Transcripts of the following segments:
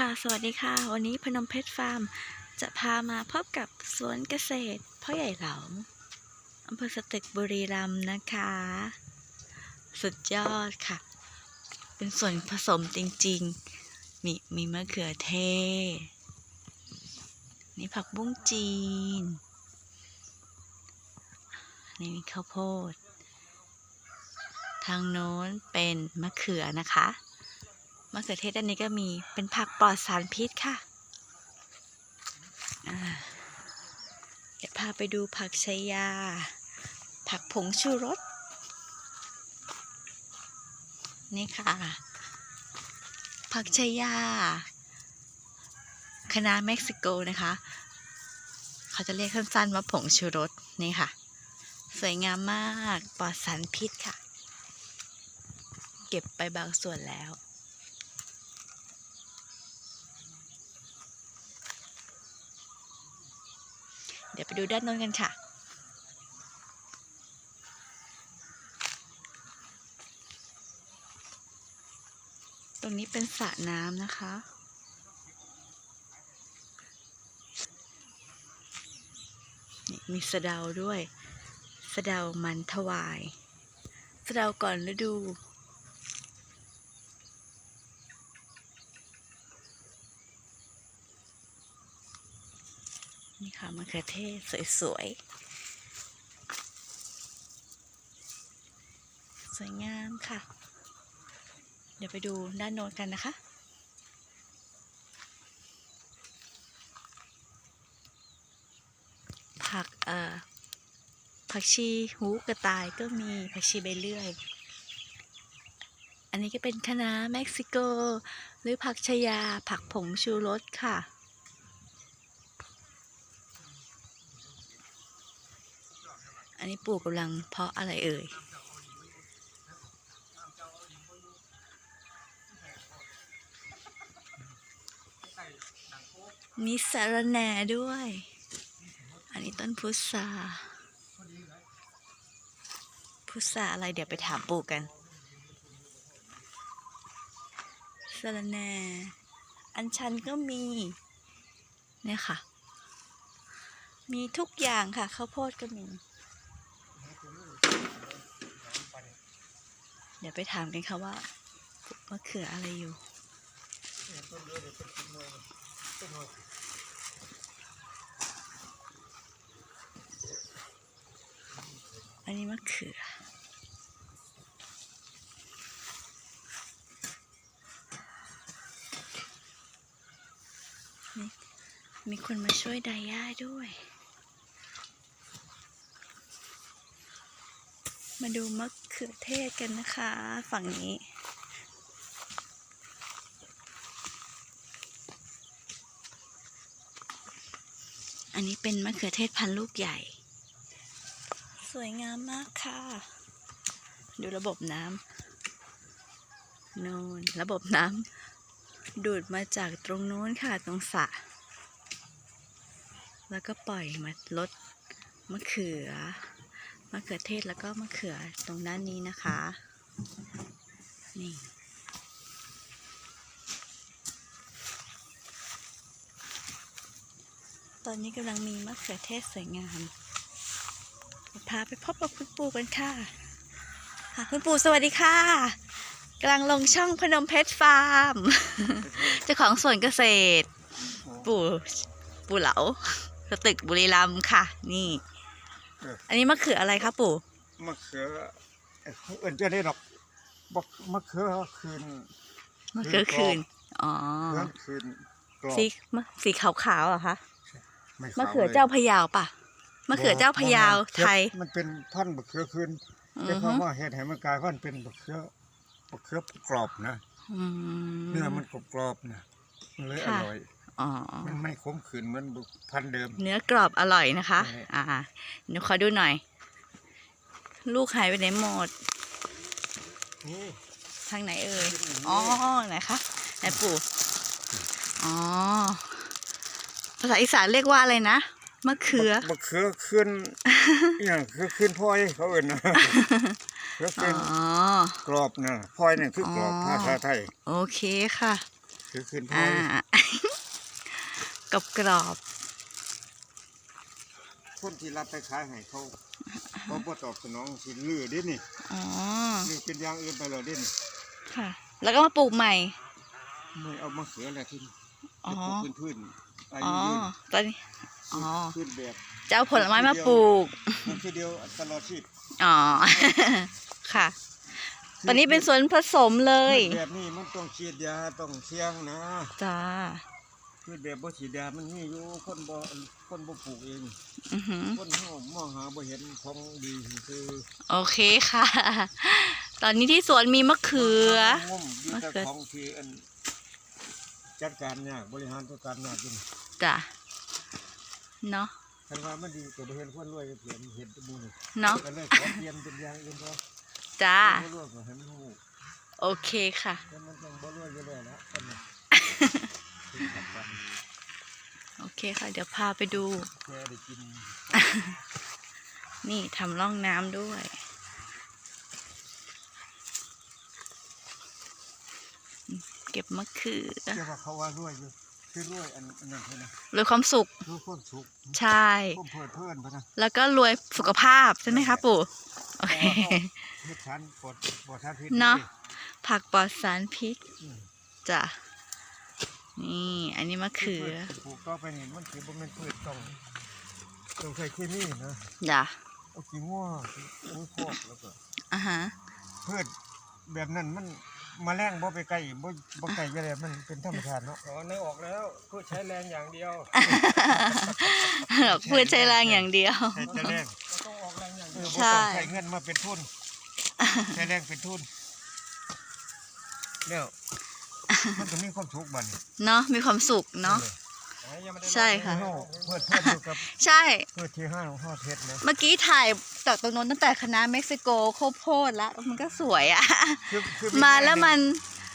ค่ะ สวัสดีค่ะ วันนี้พนมเพชรฟาร์ม จะพามาพบกับสวนเกษตรพ่อใหญ่เหลาอำเภอสตึกบุรีรัมย์นะคะ สุดยอดค่ะ เป็นส่วนผสมจริงๆ มีมีมะเขือเทศนี่ผักบุ้งจีน นี่มีข้าวโพด ทางโน้นเป็นมะเขือนะคะ มะเขือเทศด้านนี้ก็มีเป็นผักปลอดสารพิษค่ะเดี๋ยวพาไปดูผักชายา ผักผงชูรส นี่ค่ะ ผักชายาคณะเม็กซิโกนะคะ เขาจะเรียกสั้นๆว่าผงชูรส นี่ค่ะ สวยงามมาก ปลอดสารพิษค่ะ เก็บไปบางส่วนแล้ว ดี๋ยวไปดูด้านโน้นกันค่ะตรงนี้เป็นสระน้ำนะคะ นี่มีสะเดาด้วย สะเดามันถวาย สะเดาก่อนฤดู นี่ค่ะมะเขือเทศสวยๆ สวยงามค่ะ เดี๋ยวไปดูด้านโน้นกันนะคะผักเอ่อผักชีหูกระต่ายก็มีผักชีใบเลื่อย อันนี้ก็เป็นคะน้าเม็กซิโก หรือผักชยาผักผงชูรสค่ะ อันนี้ปู่กำลังเพาะอะไรเอ่ย มีสารแหน่ด้วย อันนี้ต้นพุทราพุทราอะไรเดี๋ยวไปถามปู่กันสารแหน่อันชันก็มีเนี่ยค่ะ มีทุกอย่างค่ะข้าวโพดก็มี เดี๋ยวไปถามกันค่ะว่ามะเขืออะไรอยู่อันนี้มะเขือมีมีคนมาช่วยดาย่าด้วย มาดูมะเขือเทศกันนะคะ ฝั่งนี้ อันนี้เป็นมะเขือเทศพันธุ์ลูกใหญ่ สวยงามมากค่ะ ดูระบบน้ำโน่นระบบน้ำดูดมาจากตรงนู้นค่ะตรงสระแล้วก็ปล่อยมาลดมะเขือ มะเขือเทศแล้วก็มะเขือตรงด้านนี้นะคะ นี่ตอนนี้กำลังมีมะเขือเทศสวยงามพาไปพบกับคุณปู่กันค่ะค่ะคุณปู่สวัสดีค่ะกำลังลงช่องพนมเพชรฟาร์มเจ้าของสวนเกษตร ปู่ ปู่เหลาตึกบุรีรัมย์ค่ะ นี่ อออันนี้มะเขืออะไรคะปู่มะเขือเอ่อเอินจะได้หรอกบอกมะเขือคืนมะเขือคืนอ๋อเขือคืนกรอบสีมะสีขาวๆเหรอคะไขวมะเขือลยเจ้าพะยาวปะมะเขือเจ้าพะยาวบ่ไทย มันเป็นพันธุ์มะเขือคืนอืแต่อเพฮึราะว่าเห็ดให้มันกลายพันธุ์เป็นมะเขือมะเขือกรอบนะอืมเนื้อมันกรอบๆนะมันเลยอค่ะร่อย อ๋อ มันไม่ขมขืนเหมือนพันธุ์เดิม เนื้อกรอบอร่อยนะคะ ใช่ อ่าหนูขอดูหน่อย ลูกหายไปไหนหมด นี่ทางไหนเอ่ยขึ้นอย่างนี้อ๋อ ไหนคะ ไหนปู่ อ๋อ ภาษาอีสานเรียกว่าอะไรนะ มะเขือมะเขือคืนอย่างเขือคืนพลอยเขาเอิ้นนะเขืออ๋คืนอ กรอบนะพลอยเนี่ยคือกรอบอ๋อ ภาษาไทยโอเคค่ะ คือขึ้นพออ่า ย กรอบกรอบคนที่รับไปขายให้เขาเขาบ่ตอบสนองสิลือเดินี่ๆอ๋อลือเป็นอย่างอื่นไปแล้วเดินี่ค่ะ แล้วก็มาปลูกใหม่ไม่เอามาเขือแล้วที่นี่อ๋อจะปลูกพื้นๆอาอ๋ยุอยืนตอนนี้อ๋อพื้นแบบจะเอาผลไม้มาปลูกปลูกทีเดียวตลอดชีพอ๋อค่ะ ตอนนี้เป็นสวนผสมเลยพืชแบบนี้มันต้องฉีดยาต้องเสี่ยงนะจ้า พืชแบบบ่ฉีดยามันมีอยู่คนบ่คนบ่ปลูกเอง อือหือคนเฮามองหาบ่เห็นของดีคือโอเคค่ะ ตอนนี้ที่สวนมีมะเขือ งมอยู่แต่มะเขือ ของที่อันจัดการยากบริหารจัดการยากจริงจ้ะเนาะคันว่ามันดีก็บ่เห็นคนรวยก็เปลี่ยนเห็นแตะมูนี่เนาะก็เลยขอเปลี่ยนเป็นอย่างอื่นเถอะจ้าบ่รวยก็ให้มันฮู้โอเคค่ะแต่มันต้องบ่รวยอยู่แล้วละคนน่ะ โอเคค่ะ เดี๋ยวพาไปดูแค่ได้กินนี่ทำร่องน้ำด้วย เก็บมะเขือเรียกว่าเขาว่ารวยอยู่คือรวยอันอันนั้นเท่านั้นรวยความสุขรวยความสุขใช่ความเพลิดเพลินพะนะแล้วก็รวยสุขภาพใช่ไหมคะปู่โอเคเฮ็ดชันปลดปลดทานพิษเนาะผักปลอดสารพิษอืมจ้ะ นี่ อันนี้มะเขือปลูกก็ไปนี่มันคือบ่แม่นพืชต้องต้องใส่เคมีนะจ้ะเอาขี้งัวขี้โคกแล้วก็อ่าฮะพืชแบบนั้นมันแมาแรงบ่ไปไกลบ่บ่ไกลอยู่แล้วมันเป็นธรรมชาติเนาะอ๋อนึกออกแล้วพืชใช้แรงอย่างเดียวเพื่อใช้แรงอย่างเดียวใช้แต่แรงต้องออกแรงอย่างเดียวใช่บ่ต้องใช้เงินมาเป็นทุนใช้แรงเป็นทุนแล้ว มันก็มีความสุขบัดนี้เนาะมีความสุขเนาะ ใช่ค่ะเฮาเพื่อเพื่ออยู่กับใช่ เพื่อที่ห้าห้าเพชรนะเมื่อกี้ถ่ายจากตรงนู้นตั้งแต่คณะเม็กซิโกโคาวโพดแล้วมันก็สวยอะคือคือมาแล้วมัน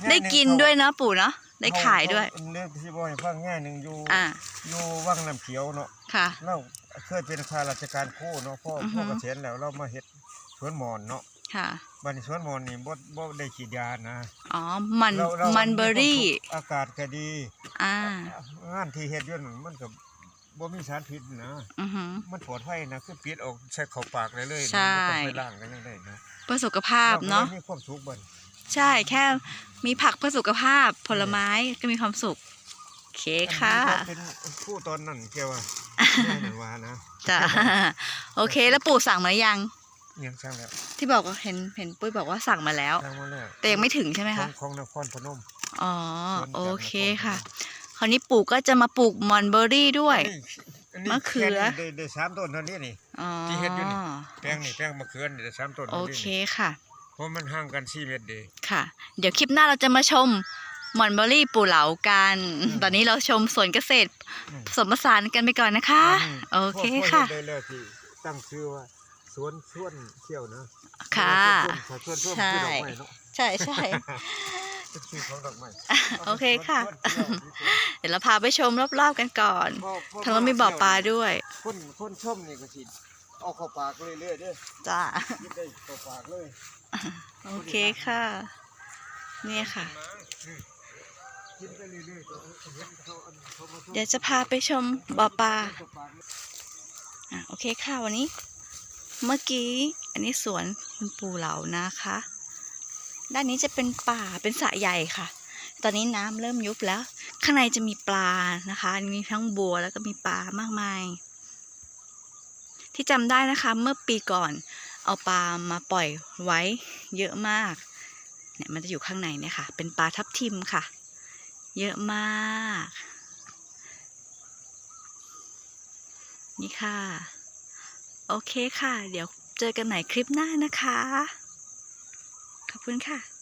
ง่ได้หงกินเขาด้วยเนาะปู่เนาะได้ขายด้วยเขเนี่ยที่บอกให้ฟังง่ายหนึ่งอยู่อ่าอยู่วังน้ำเขียวเนาะค่ะ เราเคยเป็นข้าราชการครู่เนาะพ่ออือฮึพ่อเกษียณแล้วเรามาเฮ็ดสวนหมอนเนาะ ค่ะบัดนี้สวนหมอนนี่บ่บ่ได้ฉีดยานะอ๋อมันเราเรามันเบอร์รี่ อากาศก็ดีอ่างานที่เฮ็ดอยู่นั่นมันก็บ่มีสารพิษนะอือหือ มันปลอดภัยนะคือปิดออกใส่เข้าปากได้เลยนะใช่ บ่ต้องไปล้างกันยังได้นะเพื่อสุขภาพเนาะ รก็ลยมีความสุขบัดใช่แค่มีผักเพื่อสุขภาพผลไม้ก็มีความสุข โอเคค่ะ อันนี้ก็เป็นผู้ตอนนั้นแกว่าแม่นั่นว่านะ จ้ะโอเคแล้วปู่สั่งมายัง ยังสั่งแล้วที่บอกว่าเห็นเห็นปุ้ยบอกว่าสั่งมาแล้ว สั่งมาแล้วแต่ยังไม่ถึงใช่ไหมขอคะงของนครพนมอ๋อสวนจากโอเคนครพนมค่ะ คราวนี้ปู่ก็จะมาปลูกมอนเบอร์รี่ด้วยนี่นนี้มะเขือแค่นี้ได้ได้สามต้นเท่านี้นี่อ๋อที่เฮ็ดอยู่นี่แป้งนี่แป้งมะเขือนี่ได้สามต้นโอท่านี้เคนี่ค่ะเพราะมันห่างกันสี่เมตรเดีค่ะ เดี๋ยวคลิปหน้าเราจะมาชมมอนเบอร์รี่ปู่เหลากัน ตอนนี้เราชมสวนเกษตรผสมผสานกันไปก่อนนะคะ โอเคค่ะได้แล้วที่ตั้งชื่อว่า สวนชวนเที่ยวนะค่ะสวนชวนชวนใช่คือดอกไม้เนาะใช่ใช่ เป็นชื่อของดอกไม้โอเคค่ะสวนชวนเที่ยวเดี๋ยวเราพาไปชมรอบๆกันก่อนพ่อพ่อทางนู้นมีบ่อปลาด้วย คนคนชมนี่ก็สิเอาเข้าปากเรื่อยๆเด้อจ้า ยิบได้เข้าปากเลยโอเคค่ะ เนี่ยค่ะ กินไปเรื่อยๆก็เห็นเขาอันเขามาชมเดี๋ยวจะพาไปชมบ่อปลา เข้ปากเลย อะโอเคค่ะวันนี้ เมื่อกี้อันนี้สวนคุณปู่เหลานะคะ ด้านนี้จะเป็นป่าเป็นสระใหญ่ค่ะ ตอนนี้น้ำเริ่มยุบแล้ว ข้างในจะมีปลานะคะ มีทั้งบัวแล้วก็มีปลามากมาย ที่จำได้นะคะเมื่อปีก่อนเอาปลามาปล่อยไว้เยอะมากเนี่ยมันจะอยู่ข้างในเนี่ยค่ะ เป็นปลาทับทิมค่ะ เยอะมาก นี่ค่ะ โอเคค่ะ เดี๋ยวเจอกันใหม่คลิปหน้านะคะ ขอบคุณค่ะ